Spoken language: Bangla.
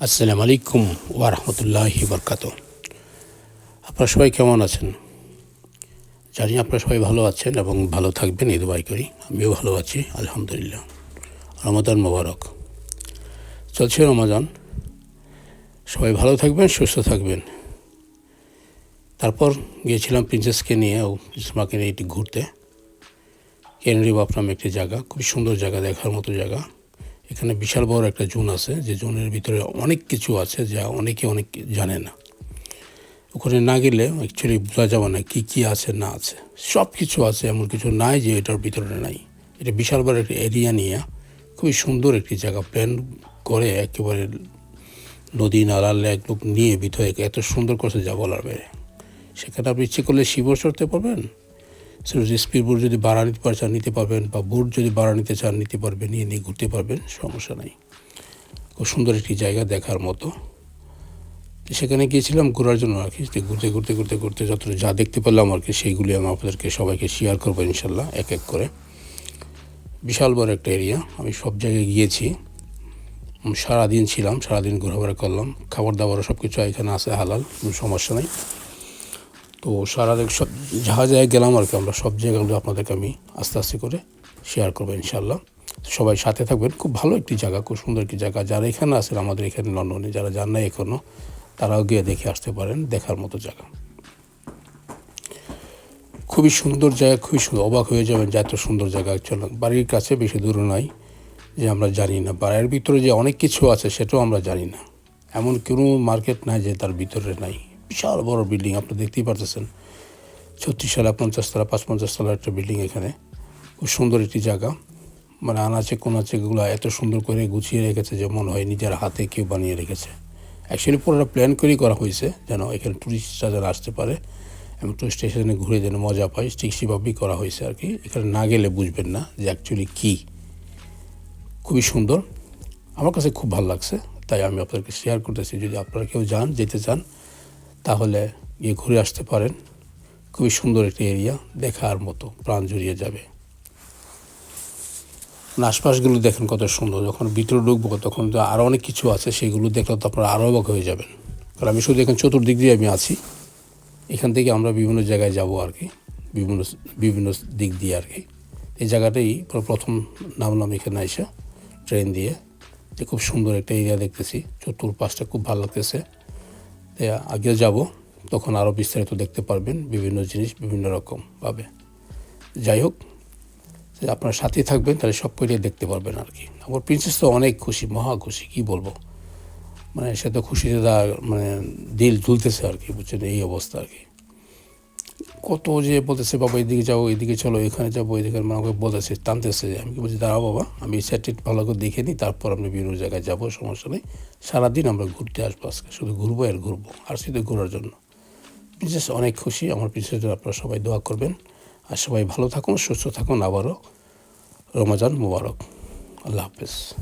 আসসালামু আলাইকুম ওয়া রাহমাতুল্লাহি বরকাত আপনারা সবাই কেমন আছেন? জানি আপনারা সবাই ভালো আছেন এবং ভালো থাকবেন, এই দোয়াই করি। আমিও ভালো আছি, আলহামদুলিল্লাহ। রমাদান মোবারক। চলছে রমাজান সবাই ভালো থাকবেন, সুস্থ থাকবেন। তারপর গিয়েছিলাম প্রিন্সেসকে নিয়ে ও প্রিন্সেসমাকে নিয়ে একটু ঘুরতে। কেনরি বাপ নামে একটি জায়গা, খুবই সুন্দর জায়গা, দেখার মতো জায়গা। এখানে বিশাল বড় একটা জোন আছে, যে জোনের ভিতরে অনেক কিছু আছে যা অনেকে অনেক জানে না। ওখানে না গেলে অ্যাকচুয়ালি বোঝা যাবে না কী কী আছে, না আছে। সব কিছু আছে, এমন কিছু নাই যে এটার ভিতরে নাই। এটা বিশাল বড় একটা এরিয়া নিয়ে খুবই সুন্দর একটি জায়গা প্ল্যান করে একেবারে নদী, নালা লেক লোক নিয়ে ভিতরে এত সুন্দর করছে যা বলার বাইরে। সেখানে আপনি ইচ্ছে করলে শিবও চড়তে পারবেন বোর্ড যদি ভাড়া নিতে পার চান, নিতে পারবেন, বা বোর্ড যদি ভাড়া নিতে চান, নিতে পারবেন, নিয়ে নিয়ে ঘুরতে পারবেন, সমস্যা নেই। খুব সুন্দর একটি জায়গা দেখার মতো। সেখানে গিয়েছিলাম ঘোরার জন্য আর কি। ঘুরতে ঘুরতে ঘুরতে ঘুরতে যতটা যা দেখতে পেলাম আর কি, সেইগুলি আমি আপনাদেরকে সবাইকে শেয়ার করব ইনশাল্লাহ, এক এক করে। বিশাল বড় একটা এরিয়া আমি সব জায়গায় গিয়েছি। সারাদিন ছিলাম, সারাদিন ঘোরাফেরা করলাম। খাবার দাবারও সব কিছু এখানে আছে হালাল, কোনো সমস্যা নেই। তো সারাদিন সব যাহা জায়গায় গেলাম আর কি, আমরা সব জায়গাগুলো আপনাদেরকে আমি আস্তে আস্তে করে শেয়ার করব ইনশাল্লাহ সবাই সাথে থাকবেন। খুব ভালো একটি জায়গা, খুব সুন্দর একটি জায়গা। যারা এখানে আছেন, আমাদের এখানে লন্ডনে, যারা যান না এখনও তারাও গিয়ে দেখে আসতে পারেন, দেখার মতো জায়গা। খুবই সুন্দর জায়গা, খুবই সুন্দর, অবাক হয়ে যাবেন যে এত সুন্দর জায়গা। চলো বাড়ির কাছে বেশি দূরে নয় যে আমরা জানি না। বাড়ির ভিতরে যে অনেক কিছু আছে, সেটাও আমরা জানি না। এমন কোনো মার্কেট নাই যে তার ভিতরে নাই। বিশাল বড় বিল্ডিং, আপনি দেখতেই পারতেছেন। ছত্রিশ তলা, পঞ্চাশ তলা পাঁচ পঞ্চাশ তলা একটা বিল্ডিং এখানে। খুব সুন্দর একটি জায়গা। মানে আনাচে কোনাচে এগুলো এত সুন্দর করে গুছিয়ে রেখেছে যে মনে হয় নিজের হাতে কেউ বানিয়ে রেখেছে। অ্যাকচুয়ালি পুরোটা প্ল্যান করেই করা হয়েছে যেন এখানে টুরিস্টরা যেন আসতে পারে এবং টুরিস্ট স্টেশনে ঘুরে যেন মজা পায়। ঠিক সেভাবেই করা হয়েছে আর কি। এখানে না গেলে বুঝবেন না যে অ্যাকচুয়ালি কী। খুবই সুন্দর। আমার কাছে খুব ভালো লাগছে, তাই আমি আপনাদেরকে শেয়ার করতেছি। যদি আপনারা কেউ যান, যেতে চান তাহলে গিয়ে ঘুরে আসতে পারেন। খুবই সুন্দর একটি এরিয়া, দেখার মতো, প্রাণ জুড়িয়ে যাবে। আশপাশগুলো দেখেন কত সুন্দর, যখন ভিতরে ঢুকবো তখন তো আরও অনেক কিছু আছে, সেগুলো দেখলে তো আপনারা আরও অবাক হয়ে যাবেন। কারণ আমি শুধু এখানে চতুর্দিক দিয়ে আমি আছি। এখান থেকে আমরা বিভিন্ন জায়গায় যাব আর কি, বিভিন্ন বিভিন্ন দিক দিয়ে আর কি। এই জায়গাটাই প্র- প্রথম নামলাম এখানে এসে ট্রেন দিয়ে। যে খুব সুন্দর একটা এরিয়া দেখতেছি, চতুর্পাশটা খুব ভালো লাগতেছে। আগে যাব, তখন আরও বিস্তারিত দেখতে পারবেন বিভিন্ন জিনিস বিভিন্ন রকমভাবে। যাই হোক আপনার সাথে থাকবেন, তাহলে সব কটাই দেখতে পারবেন আর কি। আমার প্রিন্সেস তো অনেক খুশি, মহা খুশি, কী বলব? মানে সে তো খুশিতে মানে দিল ঝুলতেছে আর কি, বুঝছেন, এই অবস্থা আর কি। কত যে বলতেছে, বাবা, এদিকে যাব এদিকে চলো, এখানে যাব, এদিকে আমাকে বলতেছে, টানতেছে আমি কি বলছি, দাঁড়াও বাবা, আমি সেট ভালো করে দেখে নিই, তারপর আমরা বিভিন্ন জায়গায় যাব, সমস্যা নেই। সারাদিন আমরা ঘুরতে আসব আজকে, শুধু ঘুরবো আর ঘুরবো, আর শুধু ঘোরার জন্য। বিশেষ অনেক খুশি, আমার প্রিন্সেস আপনারা সবাই দোয়া করবেন। আর সবাই ভালো থাকুন, সুস্থ থাকুন, আবারও রমজান মুবারক। আল্লাহ হাফেজ।